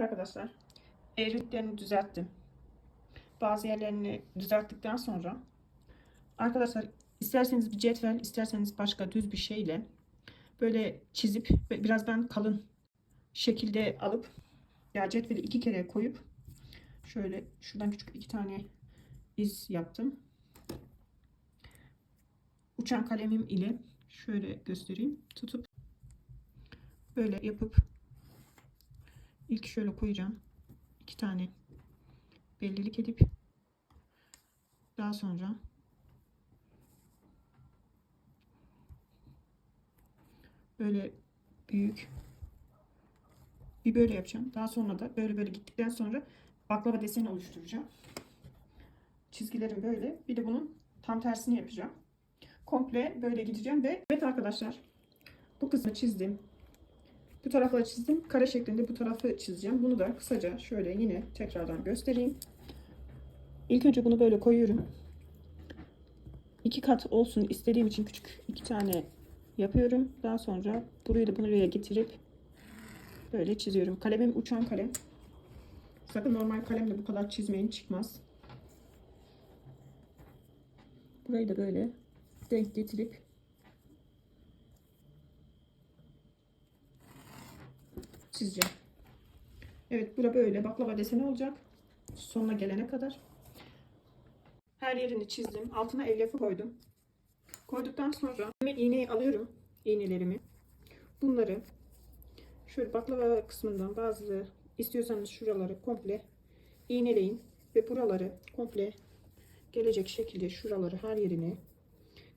Arkadaşlar. Eğritlerini düzelttim. Bazı yerlerini düzelttikten sonra arkadaşlar isterseniz bir cetvel isterseniz başka düz bir şeyle böyle çizip biraz ben kalın şekilde alıp ya cetveli iki kere koyup şöyle şuradan küçük iki tane iz yaptım. Uçan kalemim ile şöyle göstereyim. Tutup böyle yapıp ilk şöyle koyacağım. iki tane bellilik edip daha sonra böyle büyük bir böyle yapacağım. Daha sonra da böyle böyle gittikten sonra baklava deseni oluşturacağım. Çizgilerim böyle. Bir de bunun tam tersini yapacağım. Komple böyle gideceğim ve evet arkadaşlar bu kısmı çizdim. Bu tarafları çizdim. Kare şeklinde bu tarafı çizeceğim. Bunu da kısaca şöyle yine tekrardan göstereyim. İlk önce bunu böyle koyuyorum. İki kat olsun istediğim için küçük iki tane yapıyorum. Daha sonra burayı da buraya getirip böyle çiziyorum. Kalemim uçan kalem. Sakın normal kalemle bu kadar çizmeyin çıkmaz. Burayı da böyle denk getirip çizeceğim. Evet bura böyle baklava deseni olacak. Sonuna gelene kadar. Her yerini çizdim. Altına elyafı koydum. Koyduktan sonra iğneyi alıyorum. iğnelerimi. Bunları şöyle baklava kısmından bazı istiyorsanız şuraları komple iğneleyin ve buraları komple gelecek şekilde şuraları her yerini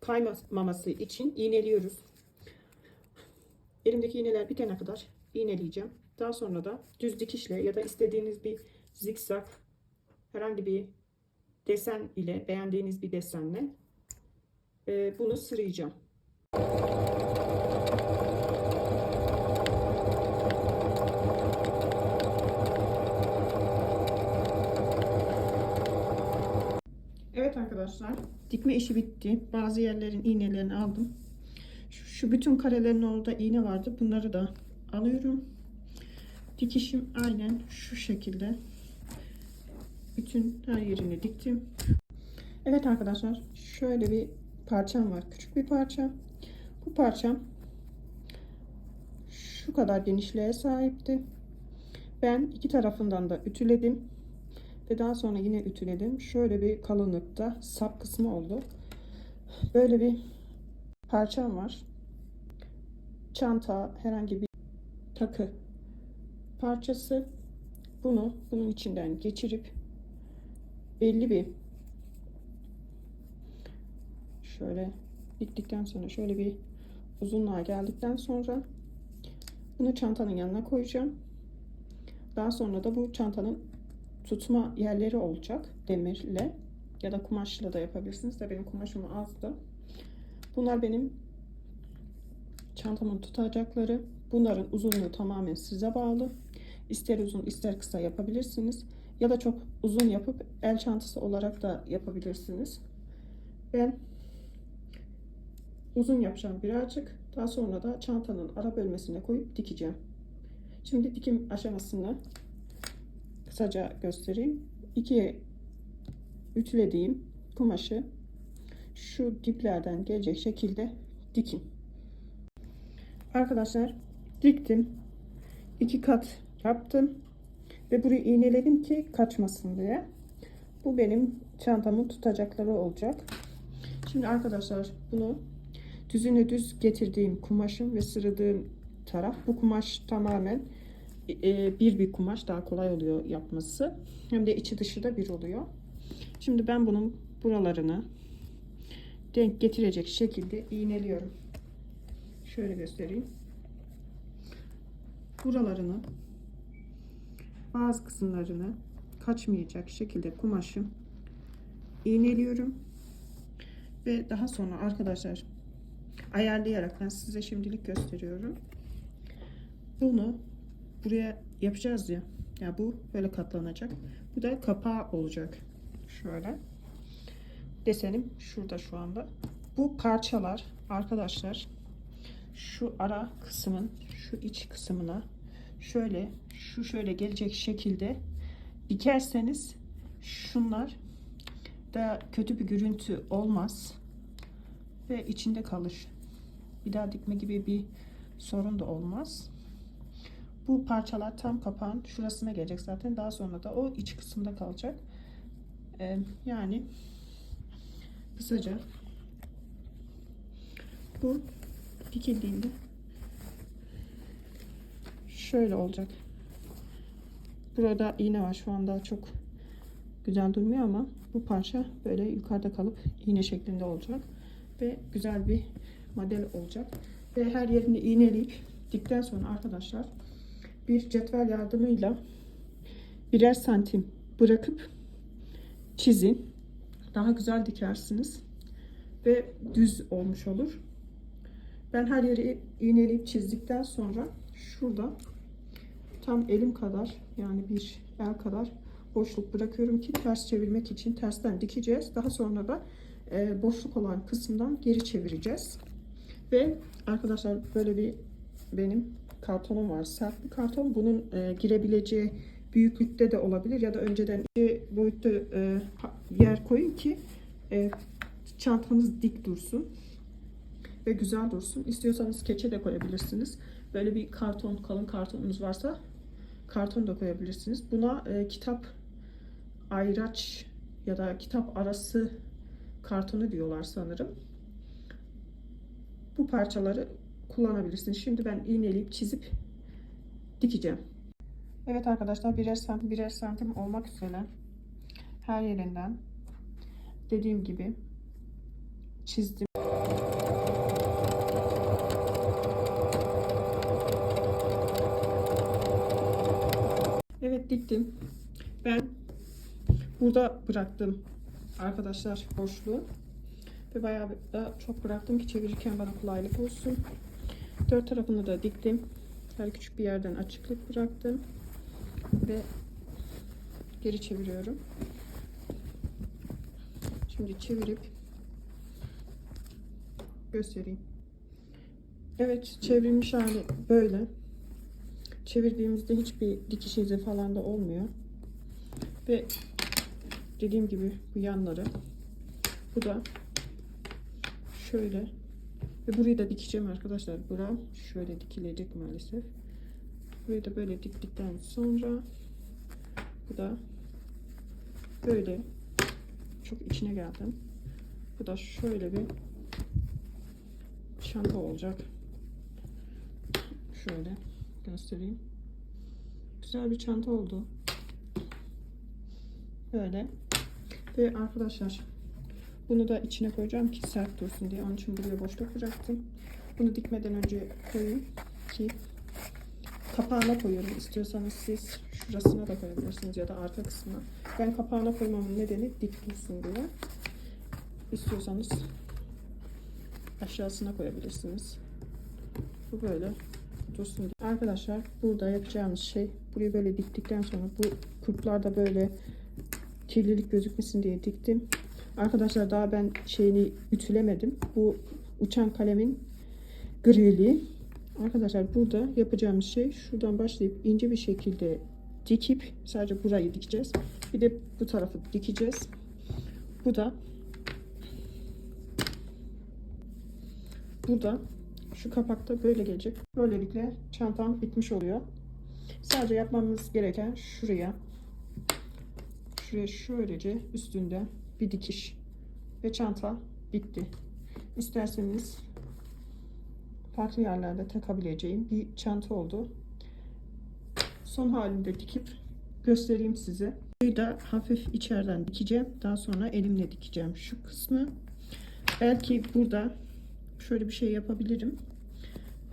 kaymaması için iğneliyoruz. Elimdeki iğneler bitene kadar iğneleyeceğim. Daha sonra da düz dikişle ya da istediğiniz bir zikzak herhangi bir desen ile beğendiğiniz bir desenle e, bunu sırayacağım. Evet arkadaşlar dikme işi bitti. Bazı yerlerin iğnelerini aldım. Şu, şu bütün karelerin orada iğne vardı. Bunları da alıyorum. Dikişim aynen şu şekilde. Bütün her yerini diktim. Evet arkadaşlar şöyle bir parçam var. Küçük bir parça. Bu parçam şu kadar genişliğe sahipti. Ben iki tarafından da ütüledim. Ve daha sonra yine ütüledim. Şöyle bir kalınlıkta sap kısmı oldu. Böyle bir parçam var. Çanta, herhangi bir takı parçası. Bunu bunun içinden geçirip belli bir şöyle diktikten sonra şöyle bir uzunluğa geldikten sonra bunu çantanın yanına koyacağım. Daha sonra da bu çantanın tutma yerleri olacak demirle ya da kumaşla da yapabilirsiniz de benim kumaşım azdı. Bunlar benim çantamın tutacakları. Bunların uzunluğu tamamen size bağlı. İster uzun ister kısa yapabilirsiniz. Ya da çok uzun yapıp el çantası olarak da yapabilirsiniz. Ben uzun yapacağım birazcık. Daha sonra da çantanın ara bölmesine koyup dikeceğim. Şimdi dikim aşamasını kısaca göstereyim. İkiye ütülediğim kumaşı şu diplerden gelecek şekilde dikin. Arkadaşlar diktim. iki kat yaptım. Ve burayı iğneledim ki kaçmasın diye. Bu benim çantamın tutacakları olacak. Şimdi arkadaşlar bunu düzüne düz getirdiğim kumaşım ve sıradığım taraf. Bu kumaş tamamen e, bir bir kumaş daha kolay oluyor yapması. Hem de içi dışı da bir oluyor. Şimdi ben bunun buralarını denk getirecek şekilde iğneliyorum. Şöyle göstereyim. Buralarını bazı kısımlarını kaçmayacak şekilde kumaşı iğneliyorum. Ve daha sonra arkadaşlar ayarlayarak ben size şimdilik gösteriyorum. Bunu buraya yapacağız ya. Ya bu böyle katlanacak. Bu da kapağı olacak. Şöyle. Desenim şurada şu anda. Bu parçalar arkadaşlar şu ara kısmın şu iç kısmına şöyle şu şöyle gelecek şekilde dikerseniz şunlar da kötü bir görüntü olmaz ve içinde kalır. Bir daha dikme gibi bir sorun da olmaz. Bu parçalar tam kapağın şurasına gelecek zaten. Daha sonra da o iç kısımda kalacak. Ee, yani kısaca bu dikildiğinde şöyle olacak. Burada iğne var. Şu anda çok güzel durmuyor ama bu parça böyle yukarıda kalıp iğne şeklinde olacak ve güzel bir model olacak. Ve her yerini iğneleyip dikten sonra arkadaşlar bir cetvel yardımıyla birer santim bırakıp çizin. Daha güzel dikersiniz ve düz olmuş olur. Ben her yeri iğneleyip çizdikten sonra şurada tam elim kadar yani bir el kadar boşluk bırakıyorum ki ters çevirmek için tersten dikeceğiz. Daha sonra da e, boşluk olan kısımdan geri çevireceğiz. Ve arkadaşlar böyle bir benim kartonum var. Sert bir karton. Bunun e, girebileceği büyüklükte de olabilir ya da önceden boyutta e, yer koyun ki e, çantanız dik dursun ve güzel dursun. İstiyorsanız keçe de koyabilirsiniz. Böyle bir karton, kalın kartonunuz varsa karton da koyabilirsiniz. Buna e, kitap ayraç ya da kitap arası kartonu diyorlar sanırım. Bu parçaları kullanabilirsiniz. Şimdi ben iğneleyip çizip dikeceğim. Evet arkadaşlar birer santim birer santim olmak üzere her yerinden dediğim gibi çizdim. Evet diktim. Ben burada bıraktım arkadaşlar boşluğu. Ve bayağı da çok bıraktım ki çevirirken bana kolaylık olsun. Dört tarafını da diktim. Her küçük bir yerden açıklık bıraktım. Ve geri çeviriyorum. Şimdi çevirip göstereyim. Evet çevrilmiş hali böyle. Çevirdiğimizde hiçbir dikiş izi falan da olmuyor. Ve dediğim gibi bu yanları bu da şöyle ve burayı da dikeceğim arkadaşlar. Bura şöyle dikilecek maalesef. Burayı da böyle diktikten sonra bu da böyle çok içine geldim. Bu da şöyle bir çanta olacak. Şöyle göstereyim. Güzel bir çanta oldu. Böyle. Ve arkadaşlar bunu da içine koyacağım ki sert dursun diye. Onun için buraya boşluk bıraktım. Bunu dikmeden önce koyayım ki kapağına koyuyorum. İstiyorsanız siz şurasına da koyabilirsiniz ya da arka kısmına. Ben kapağına koymamın nedeni dik dursun diye. İstiyorsanız aşağısına koyabilirsiniz. Bu böyle dursun. Arkadaşlar burada yapacağımız şey burayı böyle diktikten sonra bu kurplarda böyle kirlilik gözükmesin diye diktim. Arkadaşlar daha ben şeyini ütülemedim. Bu uçan kalemin grili. Arkadaşlar burada yapacağımız şey şuradan başlayıp ince bir şekilde dikip sadece burayı dikeceğiz. Bir de bu tarafı dikeceğiz. Bu da burada şu kapakta böyle gelecek. Böylelikle çantam bitmiş oluyor. Sadece yapmamız gereken şuraya şuraya şöylece üstünde bir dikiş ve çanta bitti. İsterseniz farklı yerlerde takabileceğim bir çanta oldu. Son halinde dikip göstereyim size. Burayı da hafif içeriden dikeceğim. Daha sonra elimle dikeceğim şu kısmı. Belki burada şöyle bir şey yapabilirim.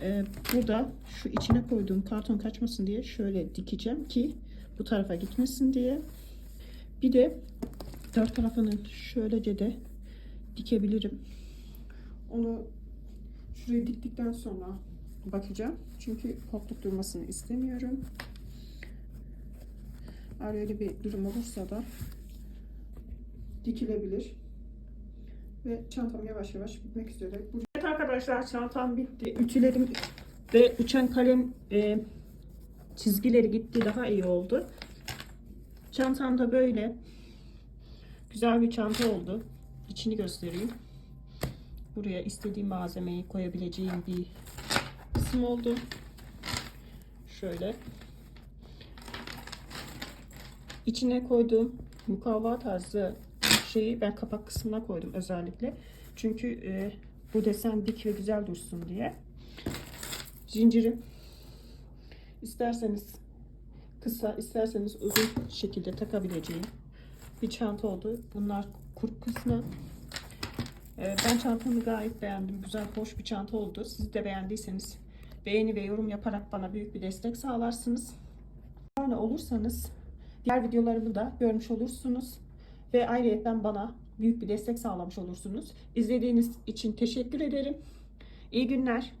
Ee, burada şu içine koyduğum karton kaçmasın diye şöyle dikeceğim ki bu tarafa gitmesin diye. Bir de dört tarafını şöylece de dikebilirim. Onu şuraya diktikten sonra bakacağım. Çünkü kokluk durmasını istemiyorum. Eğer öyle bir durum olursa da dikilebilir. Ve çantam yavaş yavaş bitmek üzere. Evet arkadaşlar çantam bitti. Ütülerim ve uçan kalem e, çizgileri gitti daha iyi oldu. Çantam da böyle güzel bir çanta oldu. İçini göstereyim. Buraya istediğim malzemeyi koyabileceğim bir kısım oldu. Şöyle. İçine koyduğum mukavva tarzı şeyi ben kapak kısmına koydum özellikle. Çünkü e, bu desen dik ve güzel dursun diye. Zincirim isterseniz kısa isterseniz uzun şekilde takabileceğim bir çanta oldu. Bunlar kurp kısmı. Ee, Ben çantamı gayet beğendim. Güzel, hoş bir çanta oldu. Siz de beğendiyseniz beğeni ve yorum yaparak bana büyük bir destek sağlarsınız. Abone olursanız diğer videolarımı da görmüş olursunuz. Ve ayrıca bana büyük bir destek sağlamış olursunuz. İzlediğiniz için teşekkür ederim. İyi günler.